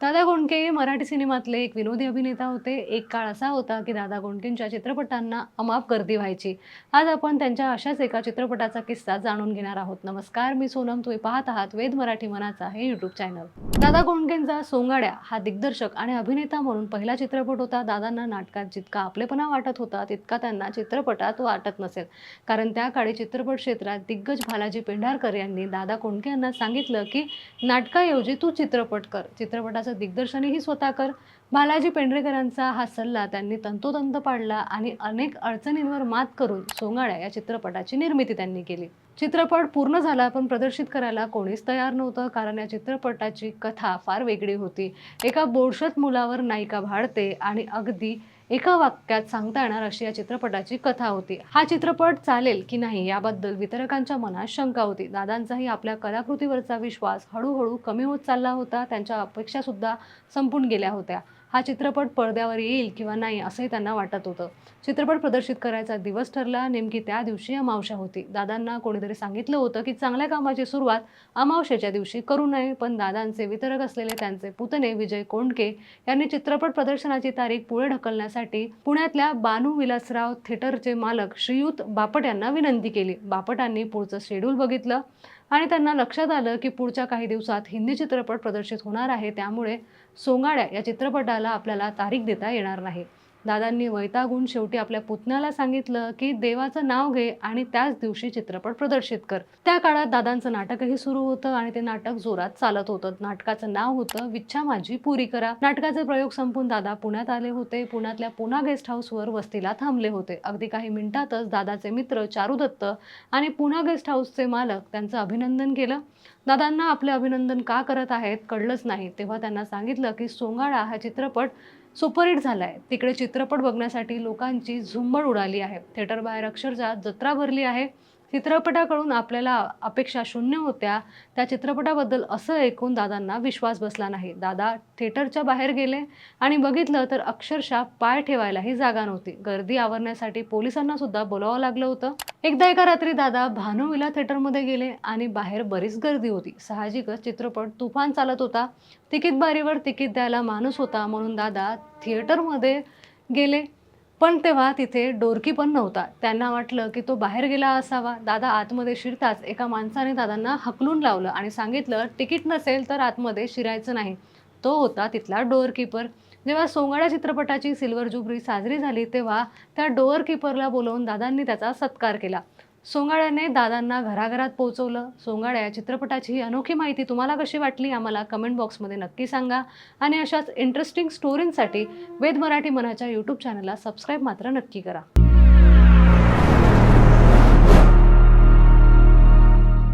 दादा गोंडके मराठी सिनेमातले एक विनोदी अभिनेता होते. एक काळ असा होता की दादा गोंडकेंच्या चित्रपटांना अमाप गर्दी व्हायची. आज आपण त्यांच्या अशाच एका चित्रपटाचा किस्सा जाणून घेणार आहोत. नमस्कार मी सोनम. तुम्ही पाहत आहात वेद मराठी मनाचा हे युट्यूब चॅनल दादा गोंडकेंचा सोंगाड्या हा दिग्दर्शक आणि अभिनेता म्हणून पहिला चित्रपट होता. दादांना नाटकात जितका आपलेपणा वाटत होता तितका त्यांना चित्रपटात वाटत नसेल. कारण त्या काळी चित्रपट क्षेत्रात दिग्गज भालाजी पेंढारकर यांनी दादा कोंडके यांना सांगितलं की नाटकाऐवजी तू चित्रपट कर. चित्रपटाचा दिग्दर्शनही स्वतः कर. बालाजी पेंढरेकरांचा हा सल्ला त्यांनी तंतोतंत पाडला आणि अनेक अडचणींवर मात करून सोंगाड्या या चित्रपटाची निर्मिती त्यांनी केली. चित्रपट पूर्ण झाला पण प्रदर्शित करायला कोणीच तयार नव्हतं कारण या चित्रपटाची कथा फार वेगळी होती. एका बोरशत मुलावर नायिका भाडते आणि अगदी एका वाक्यात सांगता येणार अशी या चित्रपटाची कथा होती. हा चित्रपट चालेल की नाही याबद्दल वितरकांच्या मनात शंका होती. दादांचाही आपल्या कलाकृतीवरचा विश्वास हळूहळू कमी होत चालला होता. त्यांच्या अपेक्षा सुद्धा संपून गेल्या होत्या. हा चित्रपट पडद्यावर येईल किंवा नाही असंही त्यांना वाटत होतं. चित्रपट प्रदर्शित करायचा दिवस ठरला. नेमकी त्या दिवशी अमावशा होती. दादांना कोणीतरी सांगितलं होतं की चांगल्या कामाची सुरुवात अमावशेच्या दिवशी करू नये. पण दादांचे वितरक असलेले त्यांचे पुतणे विजय कोंडके यांनी चित्रपट प्रदर्शनाची तारीख पुढे ढकलण्यासाठी पुण्यातल्या बानू विलासराव थिएटरचे मालक श्रीयुत बापट यांना विनंती केली. बापटांनी पुढचं शेड्यूल बघितलं. आणि त्यांना लक्षात आलं की पुढच्या काही दिवसात हिंदी चित्रपट प्रदर्शित होणार आहे त्यामुळे सोंगाड्या या चित्रपटाला आपल्याला तारीख देता येणार नाही. दादांनी वैतागून शेवटी आपल्या पुतण्याला सांगितलं की देवाचं नाव घे आणि त्याच दिवशी चित्रपट प्रदर्शित कर. त्या काळात दादांचं नाटकही सुरू होतं आणि ते नाटक जोरात चालत होतं. नाटकाचं नाव होतं विच्छा माझी पुरी करा. नाटकाचे प्रयोग संपून दादा पुण्यात आले होते. पुण्यातल्या पुना गेस्ट हाऊसवर वस्तीला थांबले होते. अगदी काही मिनिटातच दादाचे मित्र चारू दत्त आणि पुना गेस्ट हाऊसचे मालक त्यांचं अभिनंदन केलं. दादांना आपले अभिनंदन का करत आहेत कळलंच नाही. तेव्हा त्यांना सांगितलं की सोंगाळा हा चित्रपट सुपरहिट झालाय. तिकडे चित्रपट बघण्यासाठी लोकांची झुंबड उडाली आहे. थिएटर बाहेर अक्षरशः जत्रा भरली आहे. चित्रपटाकडून आपल्याला अपेक्षा शून्य होत्या. त्या चित्रपटाबद्दल असं ऐकून दादांना विश्वास बसला नाही. दादा थिएटरच्या बाहेर गेले आणि बघितलं तर अक्षरशः पाय ठेवायलाही जागा नव्हती. गर्दी आवरण्यासाठी पोलिसांना सुद्धा बोलावं लागलं होतं. एकदा एका रात्री दादा भानुविला थिएटरमध्ये गेले आणि बाहेर बरीच गर्दी होती. साहजिकच चित्रपट तुफान चालत होता. तिकीट बारीवर तिकीट द्यायला माणूस होता म्हणून दादा थिएटरमध्ये गेले. पण तेव्हा तिथे डोरकी पण नव्हता. त्यांना वाटलं की तो बाहेर गेला असावा. दादा आतमध्ये शिरताच एका माणसाने दादांना हकलून लावलं आणि सांगितलं तिकीट नसेल तर आतमध्ये शिरायचं नाही. तो होता तिथला डोअरकीपर. जेव्हा सोंगाड्या चित्रपटाची सिल्वर जुबरी साजरी झाली तेव्हा त्या डोअरकीपरला बोलवून दादांनी त्याचा सत्कार केला. सोंगाड्याने दादांना घराघरात पोहोचवलं. सोंगाड्या या चित्रपटाची ही अनोखी माहिती तुम्हाला कशी वाटली आम्हाला कमेंट बॉक्समध्ये नक्की सांगा. आणि अशाच इंटरेस्टिंग स्टोरींसाठी वेद मराठी मनाच्या यूट्यूब चॅनलला सबस्क्राईब मात्र नक्की करा.